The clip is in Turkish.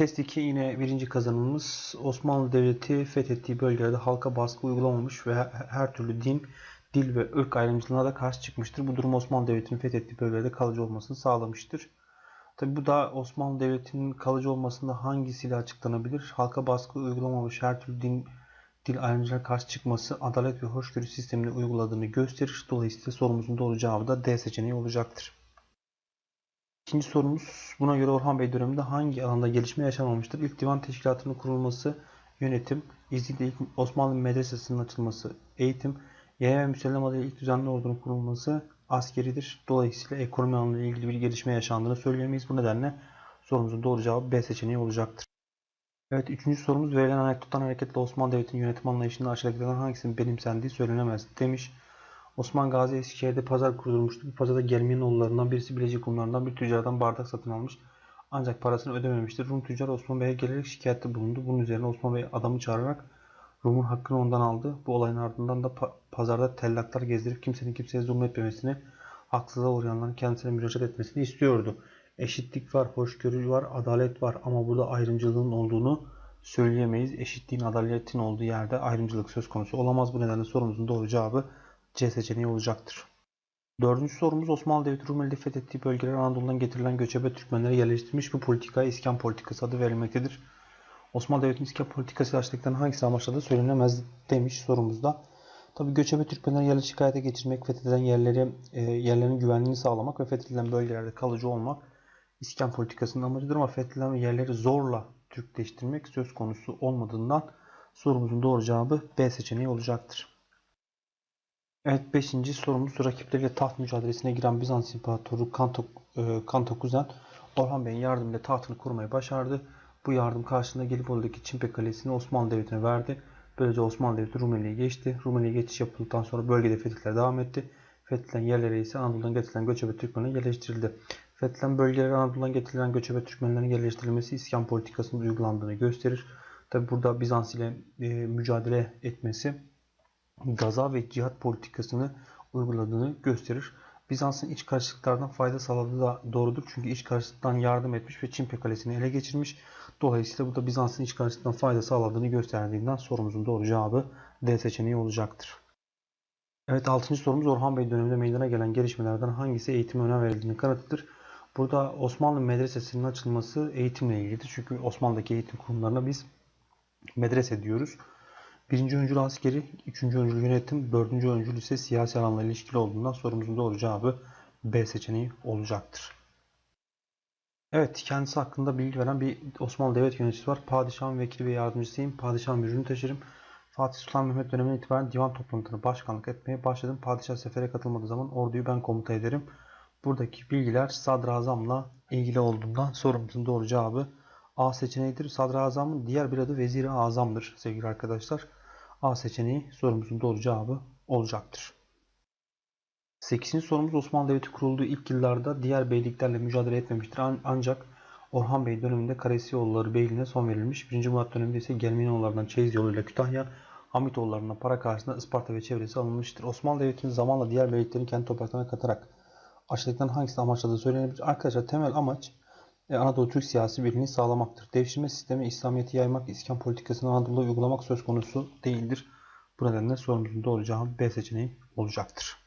test 2 yine birinci kazanımımız Osmanlı Devleti fethettiği bölgelerde halka baskı uygulamamış ve her türlü din, dil ve ırk ayrımcılığına da karşı çıkmıştır. Bu durum Osmanlı Devleti'nin fethettiği bölgelerde kalıcı olmasını sağlamıştır. Tabi bu da Osmanlı Devleti'nin kalıcı olmasında hangisiyle açıklanabilir? Halka baskı uygulamamış her türlü din, dil ayrımcılığına karşı çıkması adalet ve hoşgörü sistemini uyguladığını gösterir. Dolayısıyla sorumuzun doğru cevabı da D seçeneği olacaktır. İkinci sorumuz buna göre Orhan Bey döneminde hangi alanda gelişme yaşanmamıştır? İlk divan teşkilatının kurulması, yönetim, İznik'te Osmanlı medresesinin açılması, eğitim, yaya ve müsellem adıyla ilk düzenli ordunun kurulması askeridir. Dolayısıyla ekonomi alanıyla ilgili bir gelişme yaşandığını söyleyemeyiz. Bu nedenle sorumuzun doğru cevabı B seçeneği olacaktır. Evet, üçüncü sorumuz verilen anekdottan hareketle Osmanlı Devleti'nin yönetim anlayışında aşağıdakilerden hangisinin benimsendiği söylenemez demiş. Osman Gazi Eskişehir'de pazar kurulmuştu. Bu pazarda Gelmiyanoğullarından birisi Bilecik Rumlarından bir tüccardan bardak satın almış. Ancak parasını ödememiştir. Rum tüccar Osman Bey'e gelerek şikayette bulundu. Bunun üzerine Osman Bey adamı çağırarak Rum'un hakkını ondan aldı. Bu olayın ardından da pa- pazarda tellaklar gezdirip kimsenin kimseye zulmetmemesini, haksızlığa uğrayanların kendisine müracaat etmesini istiyordu. Eşitlik var, hoşgörü var, adalet var ama burada ayrımcılığın olduğunu söyleyemeyiz. Eşitliğin, adaletin olduğu yerde ayrımcılık söz konusu olamaz. Bu nedenle sorumuzun doğru cevabı C seçeneği olacaktır. Dördüncü sorumuz Osmanlı Devleti Rumeli'de fethettiği bölgeler Anadolu'dan getirilen göçebe Türkmenleri yerleştirmiş. Bu politikaya İskan politikası adı verilmektedir. Osmanlı Devleti'nin İskan politikası açtıktan hangisi amaçladığı söylenemez demiş sorumuzda. Tabi göçebe Türkmenleri yerleşik hayata geçirmek, fethedilen yerleri, e, yerlerin güvenliğini sağlamak ve fethedilen bölgelerde kalıcı olmak İskan politikasının amacıdır ama fethedilen yerleri zorla Türkleştirmek söz konusu olmadığından sorumuzun doğru cevabı B seçeneği olacaktır. Evet 5. sorumuz rakipleriyle taht mücadelesine giren Bizans İmparatoru Kanto, e, Kanto Kuzen Orhan Bey'in yardımıyla tahtını kurmayı başardı. Bu yardım karşılığında Gelibolu'daki Çimpe Kalesi'ni Osmanlı Devleti'ne verdi. Böylece Osmanlı Devleti Rumeli'ye geçti. Rumeli'ye geçiş yapıldıktan sonra bölgede fetihler devam etti. Fethilen yerlere ise Anadolu'dan getirilen göçebe Türkmenler yerleştirildi. Fethilen bölgelere Anadolu'dan getirilen göçebe Türkmenlerin yerleştirilmesi İskan politikasının uygulandığını gösterir. Tabi burada Bizans ile e, mücadele etmesi gaza ve cihat politikasını uyguladığını gösterir. Bizans'ın iç karışıklıklardan fayda sağladığı da doğrudur. Çünkü iç karışıklıktan yardım etmiş ve Çimpe Kalesi'ni ele geçirmiş. Dolayısıyla bu da Bizans'ın iç karışıklıktan fayda sağladığını gösterdiğinden sorumuzun doğru cevabı D seçeneği olacaktır. Evet 6. sorumuz Orhan Bey döneminde meydana gelen gelişmelerden hangisi eğitime önem verildiğini kanıtıdır. Burada Osmanlı medresesinin açılması eğitimle ilgilidir. Çünkü Osmanlı'daki eğitim kurumlarına biz medrese diyoruz. Birinci öncül askeri, üçüncü öncül yönetim, dördüncü öncül ise siyasi alanla ilişkili olduğundan sorumuzun doğru cevabı B seçeneği olacaktır. Evet, kendisi hakkında bilgi veren bir Osmanlı devlet yöneticisi var. Padişahın vekili ve yardımcısıyım. Padişahın mührünü taşırım. Fatih Sultan Mehmet döneminden itibaren divan toplantılarına başkanlık etmeye başladım. Padişah sefere katılmadığı zaman orduyu ben komuta ederim. Buradaki bilgiler sadrazamla ilgili olduğundan sorumuzun doğru cevabı A seçeneğidir. Sadrazamın diğer bir adı Vezir-i Azam'dır sevgili arkadaşlar. A seçeneği sorumuzun doğru cevabı olacaktır. 8. sorumuz Osmanlı Devleti kurulduğu ilk yıllarda diğer beyliklerle mücadele etmemiştir. An- Ancak Orhan Bey döneminde Karesiyoğulları Beyliğine son verilmiş. 1. Murat döneminde ise Gelminoğullarından Çeyiz yoluyla Kütahya, Hamitoğullarından para karşısında Isparta ve çevresi alınmıştır. Osmanlı Devleti'nin zamanla diğer beyliklerin kendi topraklarına katarak aşağıdakilerden hangisini amaçladığı söylenebilir. Arkadaşlar temel amaç Anadolu Türk siyasi birliğini sağlamaktır. Devşirme sistemi İslamiyet'i yaymak, İskan politikasını Anadolu'da uygulamak söz konusu değildir. Bu nedenle sorumuzun doğru cevabı B seçeneği olacaktır.